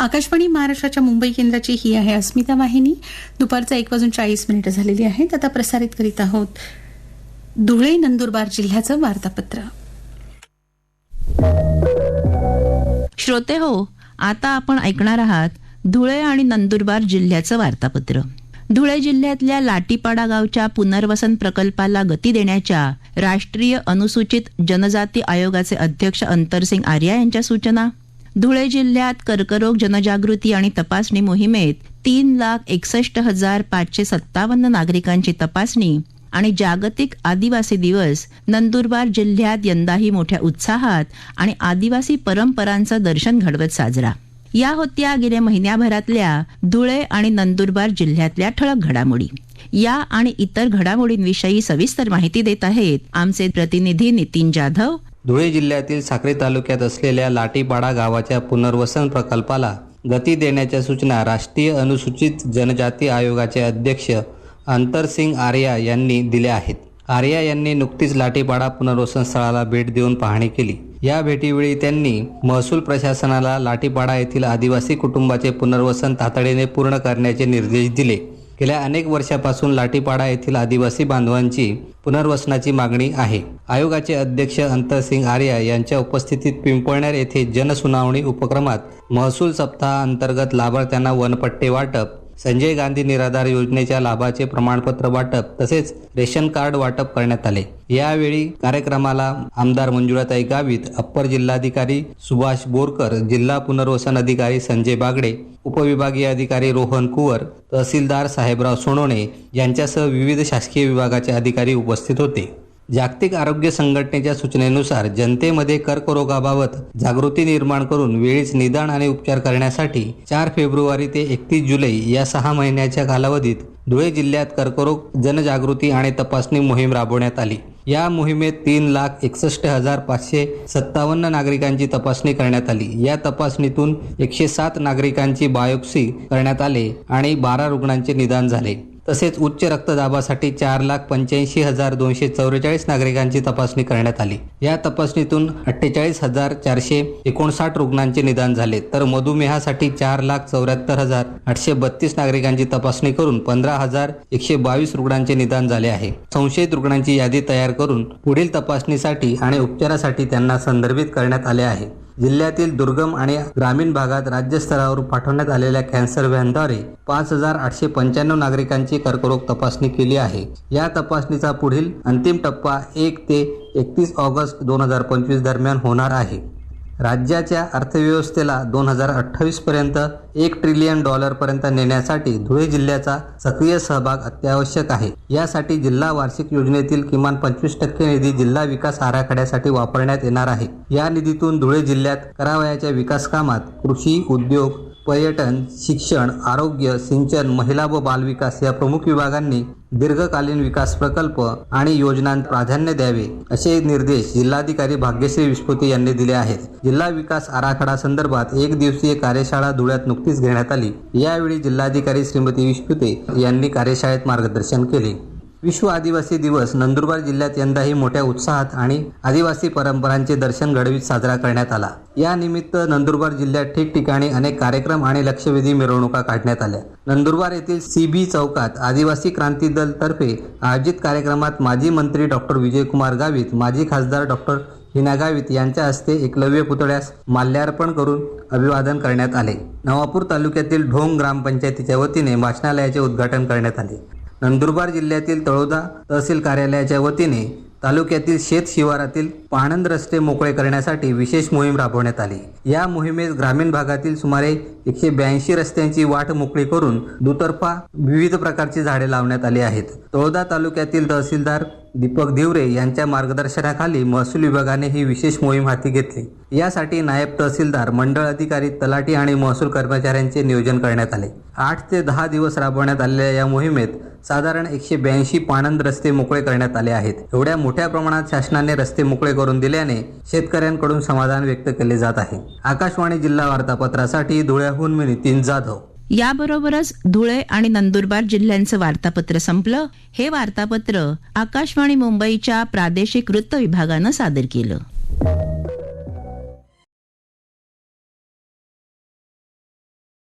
आकाशवाणी महाराष्ट्राच्या मुंबई केंद्राची ही आहे अस्मिता वाहिनी. दुपारचा एक वाजून चाळीस मिनिटं झालेली आहेत. आता प्रसारित करीत आहोत धुळे नंदुरबार जिल्ह्याचं वार्तापत्र. श्रोते हो आता आपण ऐकणार आहात धुळे आणि नंदुरबार जिल्ह्याचं वार्तापत्र. धुळे जिल्ह्यातल्या लाटीपाडा गावच्या पुनर्वसन प्रकल्पाला गती देण्याच्या राष्ट्रीय अनुसूचित जनजाती आयोगाचे अध्यक्ष अंतरसिंग आर्या यांच्या सूचना. धुळे जिल्ह्यात कर्करोग जनजागृती आणि तपासणी मोहिमेत तीन लाख एकसष्ट हजार पाचशे सत्तावन्न नागरिकांची तपासणी आणि जागतिक आदिवासी दिवस नंदुरबार जिल्ह्यात यंदाही मोठ्या उत्साहात आणि आदिवासी परंपरांचं दर्शन घडवत साजरा. या होत्या गेल्या महिन्याभरातल्या धुळे आणि नंदुरबार जिल्ह्यातल्या ठळक घडामोडी. या आणि इतर घडामोडींविषयी सविस्तर माहिती देत आहेत आमचे प्रतिनिधी नितीन जाधव धुळे जिल्ह्यातील साक्री तालुक्यात असलेल्या लाटीपाडा गावाच्या पुनर्वसन प्रकल्पाला गती देण्याच्या सूचना राष्ट्रीय अनुसूचित जनजाती आयोगाचे अध्यक्ष अंतरसिंग आर्या यांनी दिल्या आहेत. आर्या यांनी नुकतीच लाटीपाडा पुनर्वसन स्थळाला भेट देऊन पाहणी केली. या भेटीवेळी त्यांनी महसूल प्रशासनाला लाटीपाडा येथील आदिवासी कुटुंबाचे पुनर्वसन तातडीने पूर्ण करण्याचे निर्देश दिले. गेल्या अनेक वर्षापासून लाटीपाडा येथील आदिवासी बांधवांची पुनर्वसनाची मागणी आहे. आयोगाचे अध्यक्ष अंतरसिंग आर्या यांच्या उपस्थितीत पिंपळनेर येथे जनसुनावणी उपक्रमात महसूल सप्ताह अंतर्गत लाभार्थ्यांना वनपट्टे वाटप संजय गांधी निराधार योजनेच्या लाभाचे प्रमाणपत्र वाटप तसेच रेशन कार्ड वाटप करण्यात आले. यावेळी कार्यक्रमाला आमदार मंजुळाताई गावित अप्पर जिल्हाधिकारी सुभाष बोरकर जिल्हा पुनर्वसन अधिकारी संजय बागडे उपविभागीय अधिकारी रोहन कुवर तहसीलदार साहेबराव सोनोणे यांच्यासह विविध शासकीय विभागाचे अधिकारी उपस्थित होते. जागतिक आरोग्य संघटनेच्या सूचनेनुसार जनतेमध्ये कर्करोगाबाबत जागृती निर्माण करून वेळीच निदान आणि उपचार करण्यासाठी चार फेब्रुवारी ते एकतीस जुलै या सहा महिन्याच्या कालावधीत धुळे जिल्ह्यात कर्करोग जनजागृती आणि तपासणी मोहीम राबवण्यात आली. या मोहिमेत तीन लाख एकसष्ट हजार पाचशे सत्तावन्न नागरिकांची तपासणी करण्यात आली. या तपासणीतून एकशे सात नागरिकांची बायोप्सी करण्यात आले आणि बारा रुग्णांचे निदान झाले. तसेच उच्च रक्तदाबासाठी चार लाख पंच्याऐंशी हजार दोनशे चौवेचाळीस नागरिकांची तपासणी करण्यात आली. या तपासणीतून अठ्ठेचाळीस हजार चारशे एकोणसाठ रुग्णांचे निदान झाले. तर मधुमेहासाठी चार लाख चौऱ्याहत्तर हजार आठशे बत्तीस नागरिकांची तपासणी करून पंधरा हजार एकशे बावीस रुग्णांचे निदान झाले आहे. संशयित रुग्णांची यादी तयार करून पुढील तपासणीसाठी आणि उपचारासाठी त्यांना संदर्भित करण्यात आले आहे. जिल्ह्यातील दुर्गम आणि ग्रामीण भागात राज्यस्तरावर पाठवण्यात आलेल्या कॅन्सर व्हॅनद्वारे पाच हजार आठशे पंच्याण्णव नागरिकांची कर्करोग तपासणी केली आहे. या तपासणीचा पुढील अंतिम टप्पा एक ते एकतीस ऑगस्ट दोन हजार पंचवीस दरम्यान होणार आहे. राज्याच्या अर्थव्यवस्थेला दोन हजार अठ्ठावीस पर्यंत एक ट्रिलियन डॉलर पर्यंत नेण्यासाठी धुळे जिल्ह्याचा सक्रिय सहभाग अत्यावश्यक आहे. यासाठी जिल्हा वार्षिक योजनेतील किमान पंचवीस टक्के निधी जिल्हा विकास आराखड्यासाठी वापरण्यात येणार आहे. या निधीतून धुळे जिल्ह्यात करावयाच्या विकास कामात कृषी उद्योग पर्यटन शिक्षण आरोग्य सिंचन महिला व बालविकास या प्रमुख विभागांनी दीर्घकालीन विकास प्रकल्प आणि योजनांना प्राधान्य द्यावे असे निर्देश जिल्हाधिकारी भाग्यश्री विस्फुते यांनी दिले आहेत. जिल्हा विकास आराखडा संदर्भात एक दिवसीय कार्यशाळा धुळ्यात नुकतीच घेण्यात आली. यावेळी जिल्हाधिकारी श्रीमती विस्फुते यांनी कार्यशाळेत मार्गदर्शन केले. विश्व आदिवासी दिवस नंदुरबार जिल्ह्यात यंदाही मोठ्या उत्साहात आणि आदिवासी परंपरांचे दर्शन घडवीत साजरा करण्यात आला. या निमित्त नंदुरबार जिल्ह्यात ठिकठिकाणी अनेक कार्यक्रम आणि लक्षवेधी मिरवणुका काढण्यात आल्या. नंदुरबार येथील सीबी चौकात आदिवासी क्रांती दल तर्फे आयोजित कार्यक्रमात माजी मंत्री डॉक्टर विजयकुमार गावित माजी खासदार डॉक्टर हिना गावित यांच्या हस्ते एकलव्य पुतळ्यास माल्यार्पण करून अभिवादन करण्यात आले. नवापूर तालुक्यातील ढोंग ग्रामपंचायतीच्या वतीने वाचनालयाचे उद्घाटन करण्यात आले. नंदुरबार जिल्ह्यातील तळोदा तहसील कार्यालयाच्या वतीने तालुक्यातील शेत शिवारातील पाणंद रस्ते मोकळे करण्यासाठी विशेष मोहीम राबवण्यात आली. या मोहिमेत ग्रामीण भागातील सुमारे एकशे ब्याऐंशी रस्त्यांची वाट मोकळी करून दुतर्फा विविध प्रकारची झाडे लावण्यात आली आहेत. तळोदा तालुक्यातील तहसीलदार दीपक धिवरे यांच्या मार्गदर्शनाखाली महसूल विभागाने ही विशेष मोहीम हाती घेतली. यासाठी नायब तहसीलदार मंडळ अधिकारी तलाठी आणि महसूल कर्मचाऱ्यांचे नियोजन करण्यात आले. आठ ते दहा दिवस राबवण्यात आलेल्या या मोहिमेत साधारण एकशे ब्याऐंशी पाणंद रस्ते मोकळे करण्यात आले आहेत. एवढ्या मोठ्या प्रमाणात शासनाने रस्ते मोकळे करून दिल्याने शेतकऱ्यांकडून समाधान व्यक्त केले जात आहे. आकाशवाणी जिल्हा वार्तापत्रासाठी धुळ्याहून मी नितीन जाधव. याबरोबरच धुळे आणि नंदुरबार जिल्ह्यांचं वार्तापत्र संपलं. हे वार्तापत्र आकाशवाणी मुंबईच्या प्रादेशिक वृत्त विभागानं सादर केलं.